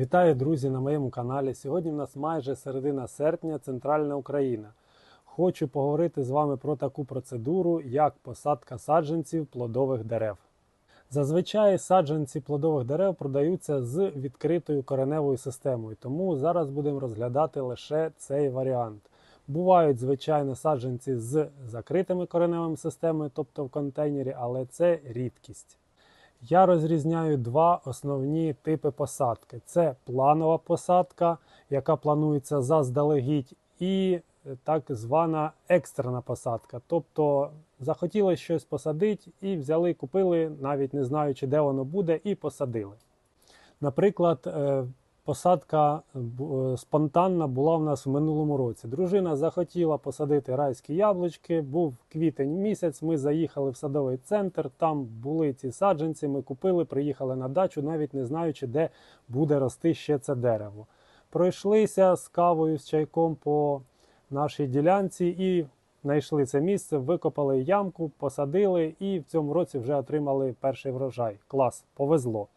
Вітаю, друзі, на моєму каналі. Сьогодні в нас майже середина серпня, центральна Україна. Хочу поговорити з вами про таку процедуру, як посадка саджанців плодових дерев. Зазвичай саджанці плодових дерев продаються з відкритою кореневою системою, тому зараз будемо розглядати лише цей варіант. Бувають, звичайно, саджанці з закритими кореневими системами, тобто в контейнері, але це рідкість. Я розрізняю два основні типи посадки: це планова посадка, яка планується заздалегідь, і так звана екстрена посадка. Тобто захотіли щось посадити і взяли, купили, навіть не знаючи, де воно буде, і посадили. Наприклад, е, посадка е, спонтанна була в нас в минулому році. Дружина захотіла посадити райські яблучки. Був квітень місяць. Ми заїхали в садовий центр. Там були ці саджанці. Ми купили, приїхали на дачу, навіть не знаючи, де буде рости ще це дерево. Пройшлися з кавою, з чайком по нашій ділянці і знайшли це місце, викопали ямку, посадили і в цьому році вже отримали перший врожай. Клас, повезло.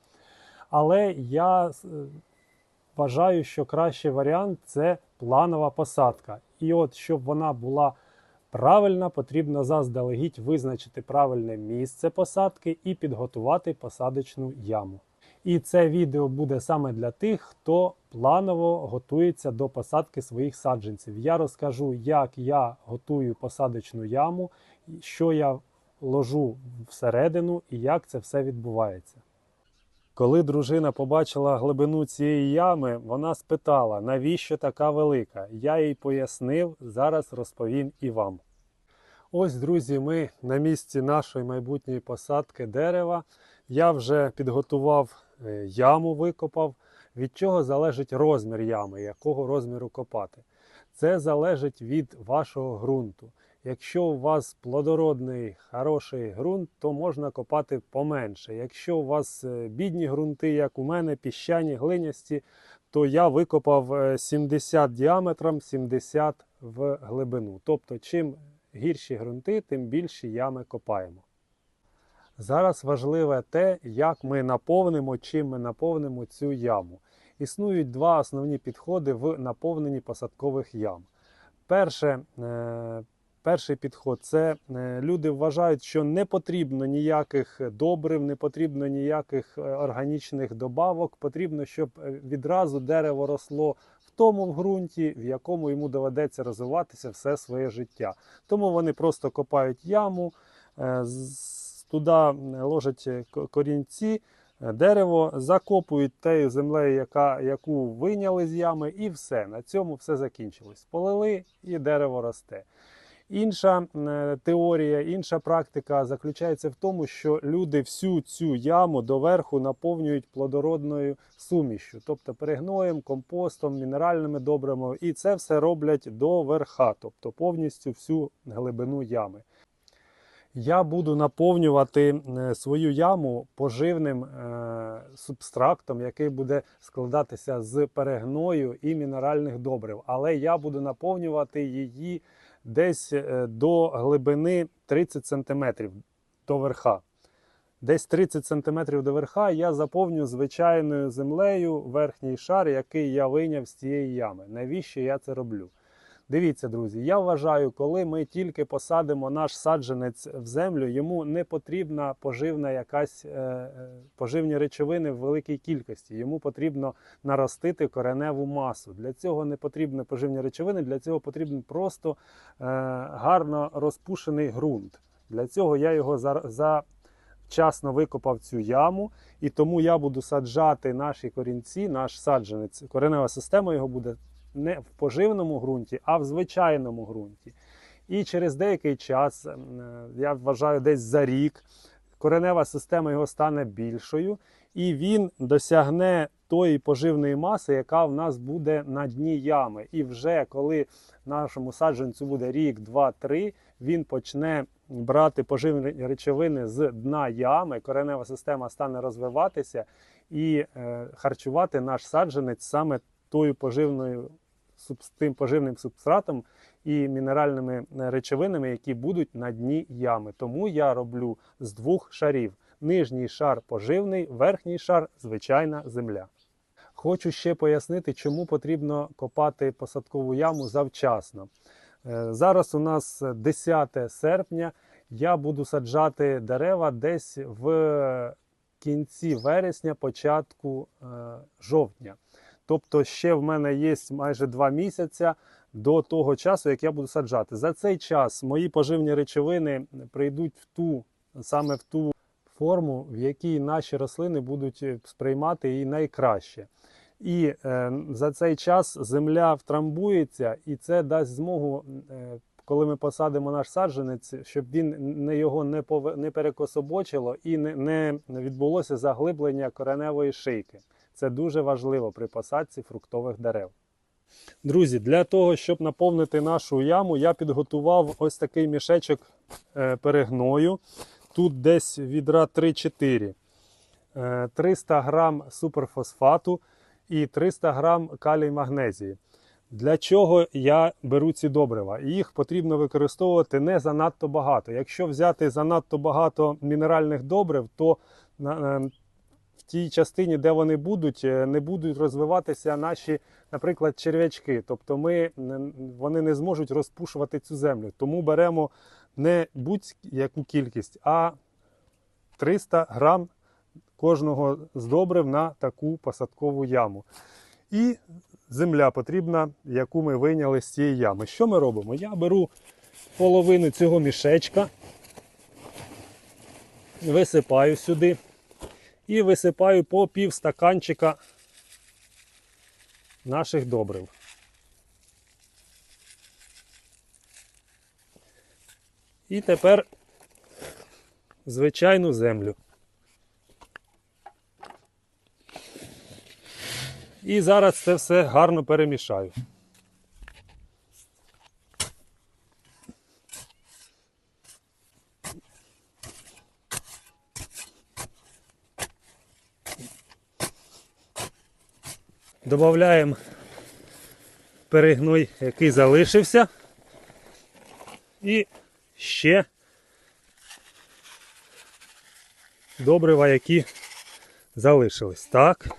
Але я е, вважаю, що кращий варіант це планова посадка. І от, щоб вона була правильна, потрібно заздалегідь визначити правильне місце посадки і підготувати посадочну яму. І це відео буде саме для тих, хто планово готується до посадки своїх саджанців. Я розкажу, як я готую посадочну яму, що я ложу всередину і як це все відбувається. Коли дружина побачила глибину цієї ями, вона спитала, навіщо така велика. Я їй пояснив, зараз розповім і вам. Ось, друзі, ми на місці нашої майбутньої посадки дерева. Я вже підготував е, яму, викопав. Від чого залежить розмір ями, якого розміру копати. Це залежить від вашого ґрунту. Якщо у вас плодородний хороший ґрунт, то можна копати поменше. Якщо у вас е, бідні ґрунти, як у мене, піщані, глинясті, то я викопав е, 70 діаметром, 70 в глибину. Тобто, чим гірші ґрунти, тим більші ями копаємо. Зараз важливе те, як ми наповнимо, чим ми наповнимо цю яму. Існують два основні підходи в наповненні посадкових ям. Перше, е, перший підход це е, люди вважають, що не потрібно ніяких добрив, не потрібно ніяких е, органічних добавок. Потрібно, щоб е, відразу дерево росло в тому ґрунті, в якому йому доведеться розвиватися все своє життя. Тому вони просто копають яму, туди ложать корінці, дерево, закопують тею землею, яка, яку вийняли з ями, і все. На цьому все закінчилось. Полили і дерево росте. Інша е, теорія, інша практика заключається в тому, що люди всю цю яму доверху наповнюють плодородною сумішю, тобто перегноєм, компостом, мінеральними добрами, і це все роблять до верха, тобто повністю всю глибину ями. Я буду наповнювати е, свою яму поживним е, субстрактом, який буде складатися з перегною і мінеральних добрив. Але я буду наповнювати її десь е, до глибини 30 см до верха. Десь 30 см до верха я заповню звичайною землею верхній шар, який я вийняв з цієї ями. Навіщо я це роблю? Дивіться, друзі, я вважаю, коли ми тільки посадимо наш саджанець в землю, йому не потрібна поживна якась е, е, поживні речовини в великій кількості. Йому потрібно наростити кореневу масу. Для цього не потрібні поживні речовини, для цього потрібен просто е, гарно розпушений ґрунт. Для цього я його за, за вчасно викопав цю яму, і тому я буду саджати наші корінці, наш саджанець. Коренева система його буде не в поживному ґрунті, а в звичайному ґрунті. І через деякий час, ем, я вважаю, десь за рік, коренева система його стане більшою, і він досягне тої поживної маси, яка в нас буде на дні ями. І вже коли нашому саджанцю буде рік, два, три, він почне брати поживні речовини з дна ями, коренева система стане розвиватися і е, харчувати наш саджанець саме тою поживною субс- тим поживним субстратом і мінеральними е, речовинами, які будуть на дні ями. Тому я роблю з двох шарів: нижній шар поживний, верхній шар звичайна земля. Хочу ще пояснити, чому потрібно копати посадкову яму завчасно. Е, Зараз у нас 10 серпня. Я буду саджати дерева десь в кінці вересня, початку е, жовтня. Тобто, ще в мене є майже 2 місяці до того часу, як я буду саджати. За цей час мої поживні речовини прийдуть в ту саме в ту форму, в якій наші рослини будуть е, сприймати її найкраще. І е, за цей час земля втрамбується, і це дасть змогу, е, коли ми посадимо наш саджанець, щоб він не його не пове- не перекособочило і не, не відбулося заглиблення кореневої шийки. Це дуже важливо при посадці фруктових дерев. Друзі, для того, щоб наповнити нашу яму, я підготував ось такий мішечок е, перегною. Тут десь відра 3-4. Е, 300 грам суперфосфату і 300 грам калій магнезії. Для чого я беру ці добрива? Їх потрібно використовувати не занадто багато. Якщо взяти занадто багато мінеральних добрив, то е, тій частині, де вони будуть, е, не будуть розвиватися наші, наприклад, черв'ячки. Тобто ми, вони не зможуть розпушувати цю землю. Тому беремо не будь-яку кількість, а 300 грам кожного з добрив на таку посадкову яму. І земля потрібна, яку ми вийняли з цієї ями. Що ми робимо? Я беру половину цього мішечка, висипаю сюди і висипаю по пів стаканчика наших добрив. І тепер звичайну землю. І зараз це все гарно перемішаю. Додаємо перегной, який залишився. І ще добрива, які залишились. Так.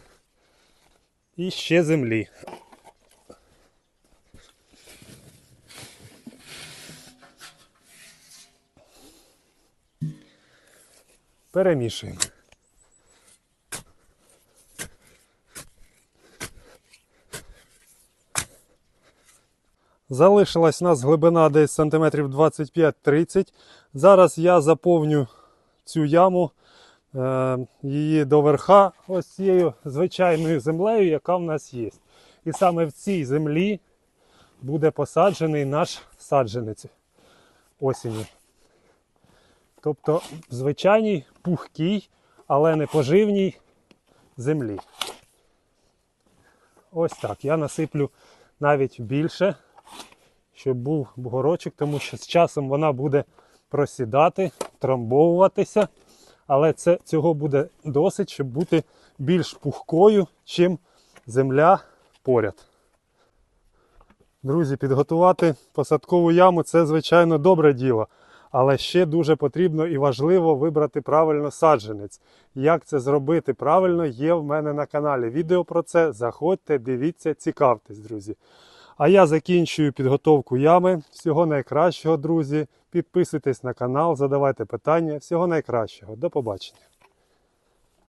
І ще землі. Перемішуємо. Залишилась у нас глибина десь сантиметрів 25-30. Зараз я заповню цю яму е, її до верха ось цією звичайною землею, яка в нас є. І саме в цій землі буде посаджений наш саджанець осінню. Тобто звичайній пухкій, але не поживній землі. Ось так. Я насиплю навіть більше, щоб був бугорочок, тому що з часом вона буде просідати, трамбовуватися. Але це, цього буде досить, щоб бути більш пухкою, чим земля поряд. Друзі, підготувати посадкову яму це, звичайно, добре діло. Але ще дуже потрібно і важливо вибрати правильно саджанець. Як це зробити правильно, є в мене на каналі. Відео про це. Заходьте, дивіться, цікавтесь, друзі. А я закінчую підготовку ями. Всього найкращого, друзі. Підписуйтесь на канал, задавайте питання. Всього найкращого. До побачення.